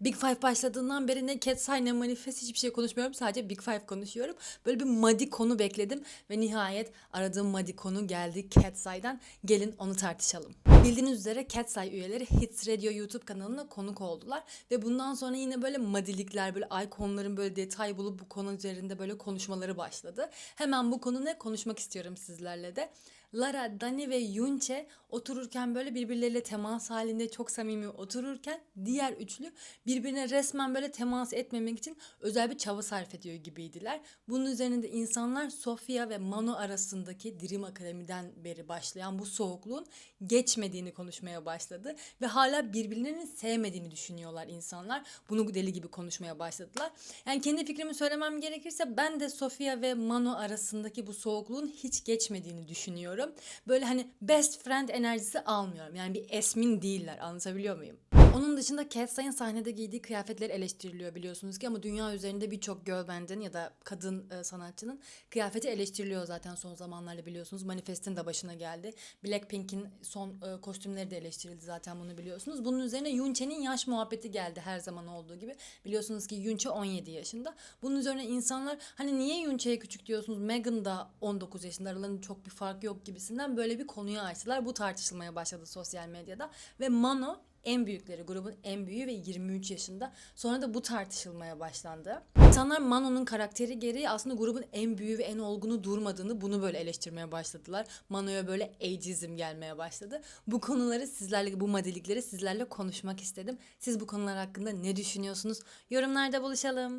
Big Five başladığından beri ne Cat'seye ne Manifest hiçbir şey konuşmuyorum. Sadece Big Five konuşuyorum. Böyle bir madi konu bekledim ve nihayet aradığım madi konu geldi Cat'seye'den. Gelin onu tartışalım. Bildiğiniz üzere Cat'seye üyeleri Hits Radio YouTube kanalına konuk oldular ve bundan sonra yine böyle madilikler, böyle ikonların böyle detay bulup bu konu üzerinde böyle konuşmaları başladı. Hemen bu konu ne? Konuşmak istiyorum sizlerle de. Lara, Dani ve Yunche otururken böyle birbirleriyle temas halinde çok samimi otururken diğer üçlü birbirine resmen böyle temas etmemek için özel bir çaba sarf ediyor gibiydiler. Bunun üzerine de insanlar Sofia ve Mano arasındaki Dream Akademi'den beri başlayan bu soğukluğun geçmediğini konuşmaya başladı ve hala birbirlerini sevmediğini düşünüyorlar insanlar. Bunu deli gibi konuşmaya başladılar. Yani kendi fikrimi söylemem gerekirse ben de Sofia ve Mano arasındaki bu soğukluğun hiç geçmediğini düşünüyorum. Böyle hani best friend enerjisi almıyorum. Yani bir Esmin değiller. Anlatabiliyor muyum? Onun dışında Cat'Seye'in sahnede giydiği kıyafetler eleştiriliyor biliyorsunuz ki ama dünya üzerinde birçok girl band'in ya da kadın e, sanatçının kıyafeti eleştiriliyor zaten son zamanlarda biliyorsunuz. Manifest'in de başına geldi. Blackpink'in son e, kostümleri de eleştirildi zaten bunu biliyorsunuz. Bunun üzerine Yunche'nin yaş muhabbeti geldi her zaman olduğu gibi. Biliyorsunuz ki Yunche 17 yaşında. Bunun üzerine insanlar hani niye Yunche'ye küçük diyorsunuz? Megan da 19 yaşında aralarında çok bir fark yok gibisinden böyle bir konuyu açtılar. Bu tartışılmaya başladı sosyal medyada ve Mano en büyükleri grubun en büyüğü ve 23 yaşında. Sonra da bu tartışılmaya başlandı. İnsanlar Mano'nun karakteri gereği aslında grubun en büyüğü ve en olgunu durmadığını bunu böyle eleştirmeye başladılar. Mano'ya böyle ageism gelmeye başladı. Bu konuları sizlerle bu madilikleri sizlerle konuşmak istedim. Siz bu konular hakkında ne düşünüyorsunuz? Yorumlarda buluşalım.